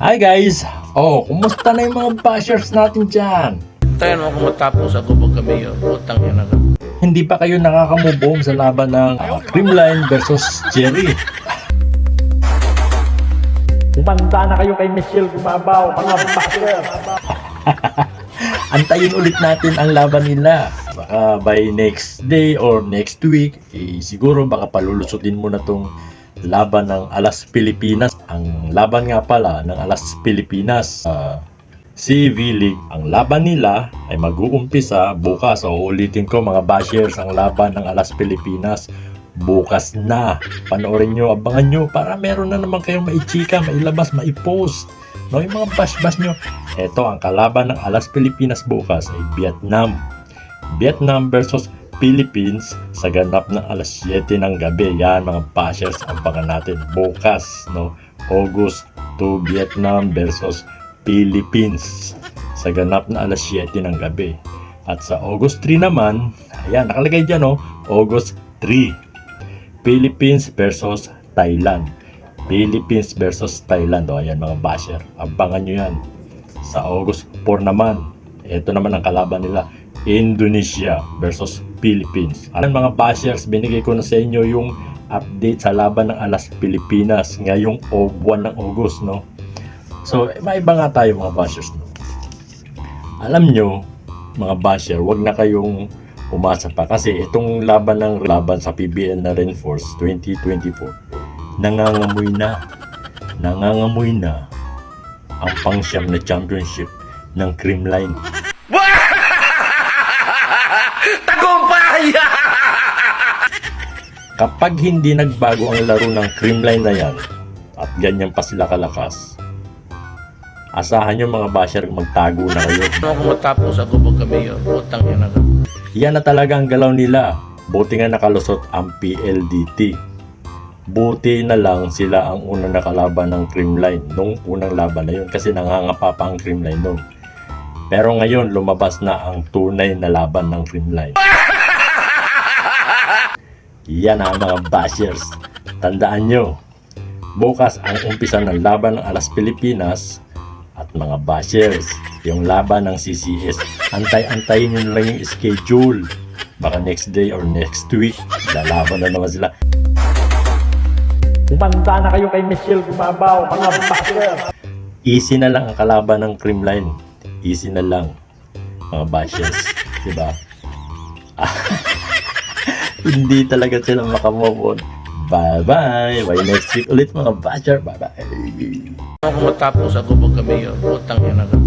Hi guys! Oh, kumusta na yung mga bashers natin dyan? Tayo naman kung matapos ako pagka mayor. Putang yan na. Hindi pa kayo nakakamove on sa laban ng uh, Creamline versus Jerry. Kumanda na kayo kay Michelle Gumabaw, mga basher! Antayin ulit natin ang laban nila. Baka by next day or next week, eh, siguro baka palulusutin mo na tong laban ng Alas Pilipinas. Ang laban nga pala ng Alas Pilipinas sa CV League. Ang laban nila ay mag-uumpisa bukas. O ulitin ko mga bashers, ang laban ng Alas Pilipinas bukas na. Panoorin nyo, abangan nyo para meron na naman kayong maichika, mailabas, maipost. No, yung mga bash-bash nyo. Ito, ang kalaban ng Alas Pilipinas bukas ay Vietnam. Vietnam versus Philippines sa ganap ng alas 7 ng gabi. Yan mga bashers, abangan natin bukas. No? August 2 Vietnam versus Philippines sa ganap na alas 7 ng gabi. At sa August 3 naman, ayan, nakalagay dyan, no? August 3, Philippines versus Thailand. Philippines versus Thailand. O, ayan mga basher. Abangan nyo yan. Sa August 4 naman, ito naman ang kalaban nila. Indonesia versus Philippines. Alam mga bashers, binigay ko na sa inyo yung update sa laban ng Alas Pilipinas ngayong o buwan ng August, no? So, maiba nga tayo mga bashers. No? Alam nyo, mga basher, wag na kayong umasa pa kasi itong laban ng laban sa PBL na Reinforce 2024 nangangamoy na nangangamoy na ang pangsyam na championship ng Creamline Tagumpay! kapag hindi nagbago ang laro ng Creamline na yan at ganyan pa sila kalakas asahan nyo mga basher magtago na kayo kung matapos ako pagka mayor. Putang yan na. Yan na talaga ang galaw nila. Buti nga nakalusot ang PLDT. Buti na lang sila ang unang nakalaban ng Creamline nung unang laban na yun kasi nangangapa pa ang Creamline nun. Pero ngayon lumabas na ang tunay na laban ng Creamline. Yan ang mga bashers. Tandaan nyo, bukas ang umpisa ng laban ng Alas Pilipinas at mga bashers, yung laban ng CCS. Antay-antayin nyo lang yung schedule. Baka next day or next week, lalaban na naman sila. Kumanda na kayo kay Michelle Gumabaw, mga basher! Easy na lang ang kalaban ng Creamline. Easy na lang, mga bashers. Diba? Hindi talaga sila makamove on. Bye-bye! Bye next week ulit mga basher. Bye-bye! Matapos ako pagka mayor. Putang yan na.